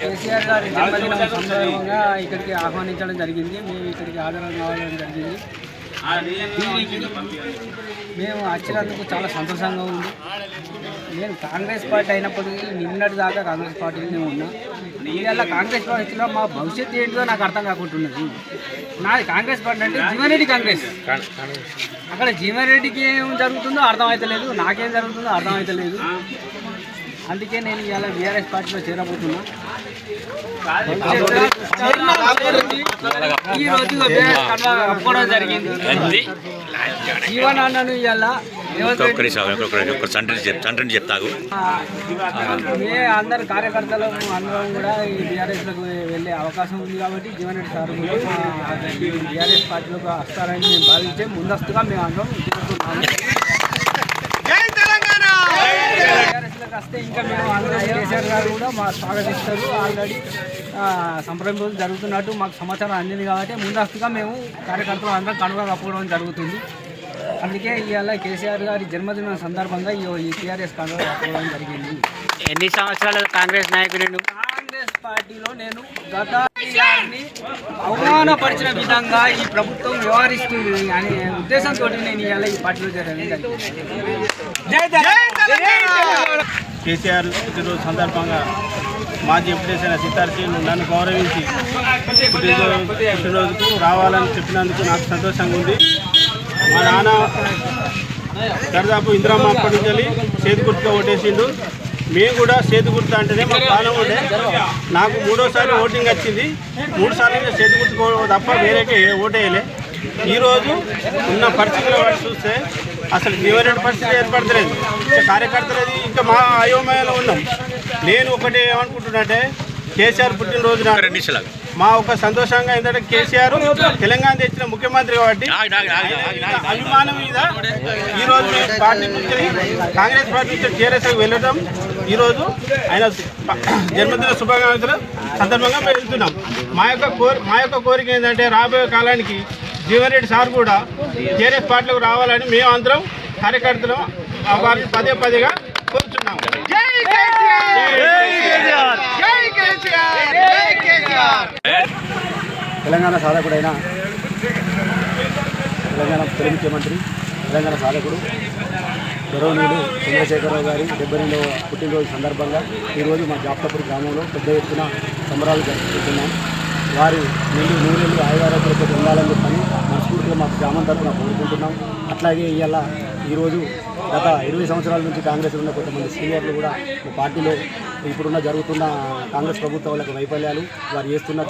కేసీఆర్ గారి జన్మదినం సందర్భంగా ఇక్కడికి ఆహ్వానించడం జరిగింది. మేము ఇక్కడికి ఆదరణ కావడం జరిగింది. మేము వచ్చినందుకు చాలా సంతోషంగా ఉంది. నేను కాంగ్రెస్ పార్టీ అయినప్పటికీ నిన్నటి దాకా కాంగ్రెస్ పార్టీలో నేను ఉన్నా. ఇవాళ కాంగ్రెస్ పార్టీలో మా భవిష్యత్తు ఏంటో నాకు అర్థం కాకుంటున్నది. నాది కాంగ్రెస్ పార్టీ అంటే జీవన్రెడ్డి కాంగ్రెస్. అక్కడ జీవన్రెడ్డికి ఏం జరుగుతుందో అర్థమవుతలేదు నాకేం జరుగుతుందో అర్థమవుతలేదు అందుకే నేను ఇవాళ బీఆర్ఎస్ పార్టీలో చేరబోతున్నా. ఈ రోజు కప్పుకోవడం జరిగింది. జీవన్ అన్నను ఇవాళ ఒక్కరి తండ్రిని చెప్తాగు. మే అందరు కార్యకర్తలు అందరం కూడా ఈ బీఆర్ఎస్లకు వెళ్ళే అవకాశం ఉంది కాబట్టి జీవన్ రెడ్డి సార్ కూడా బీఆర్ఎస్ పార్టీలోకి వస్తారని మేము భావించే. ముందస్తుగా మేము అందరం వస్తే ఇంకా మేము అందరం కేసీఆర్ గారు కూడా మా స్వాగతిస్తారు. ఆల్రెడీ సంప్రదింపులు జరుగుతున్నట్టు మాకు సమాచారం అందింది కాబట్టి ముందస్తుగా మేము కార్యకర్తలు అందరం కనుగొన కప్పుకోవడం జరుగుతుంది. అందుకే ఇవాళ కేసీఆర్ గారి జన్మదినం సందర్భంగా ఈ ఈ టీఆర్ఎస్ కనుగొన కప్పుకోవడం జరిగింది. ఎన్ని సంవత్సరాలు కాంగ్రెస్ నాయకుడు? కాంగ్రెస్ పార్టీలో నేను గత అవమానపరిచిన విధంగా ఈ ప్రభుత్వం వ్యవహరిస్తుంది అనే ఉద్దేశంతో నేను ఇవాళ ఈ పార్టీలో చేరడం కేసీఆర్ పుట్టినరోజు సందర్భంగా మాజీ ఎంపీడీసీ అయిన సితార్ నన్ను గౌరవించి పుట్టినరోజు పుట్టినరోజుకు రావాలని చెప్పినందుకు నాకు సంతోషంగా ఉంది. మా నాన్న దాదాపు ఇందిరామ్మ అప్పటి నుంచి వెళ్ళి చేతి గుర్తుగా ఓటేసిండు. మేము కూడా చేతి గుర్తు అంటేనే మా కాలం ఉండే. నాకు మూడోసారి ఓటింగ్ వచ్చింది. మూడు సార్లు చేతి గుర్తు తప్ప వేరేకే ఓటేయలే. ఈరోజు ఉన్న పరిస్థితుల చూస్తే అసలు జీవన పరిస్థితి ఏర్పడతలేదు. కార్యకర్తలది ఇంకా మా అయోమయంలో ఉన్నాం. నేను ఒకటి ఏమనుకుంటున్నట్టే కేసీఆర్ పుట్టినరోజు నాడు మా ఒక సంతోషంగా ఏంటంటే కేసీఆర్ తెలంగాణ తెచ్చిన ముఖ్యమంత్రి కాబట్టి అభిమానం మీద ఈ రోజు మేము పార్టీ నుంచి కాంగ్రెస్ పార్టీ నుంచి టీఆర్ఎస్ వెళ్ళడం ఈరోజు ఆయన జన్మదిన శుభాకాంక్షలు సందర్భంగా మేము వెళ్తున్నాం. మా యొక్క కోరి మా యొక్క కోరిక ఏంటంటే రాబోయే కాలానికి జీవన్ రెడ్డి సార్ కూడా టీఆర్ఎస్ పార్టీలకు రావాలని మేము అందరం కార్యకర్తలు వారిని పదే పదేగా కోరుతున్నాం తెలంగాణ సాధకుడైన తెలంగాణ ముఖ్యమంత్రి తెలంగాణ సాధకుడు గౌరవనీయులు చంద్రశేఖరరావు గారి డెబ్బై రెండవ పుట్టినరోజు సందర్భంగా ఈరోజు మా జాప్తపూర్ గ్రామంలో పెద్ద ఎత్తున సంబరాలు జరుపుకుంటున్నాం. వారి నిండు నూనెలు ఆయుధారోగ్యాలతో ఉండాలని చెప్పని మనస్ఫూర్తిగా మా గ్రామం తరఫున కోరుకుంటున్నాం. అట్లాగే ఇవాళ ఈరోజు గత ఇరవై సంవత్సరాల నుంచి కాంగ్రెస్లో ఉన్న కొంతమంది సీనియర్లు కూడా పార్టీలో ఇప్పుడున్న జరుగుతున్న కాంగ్రెస్ ప్రభుత్వం వైఫల్యాలు వారు చేస్తున్న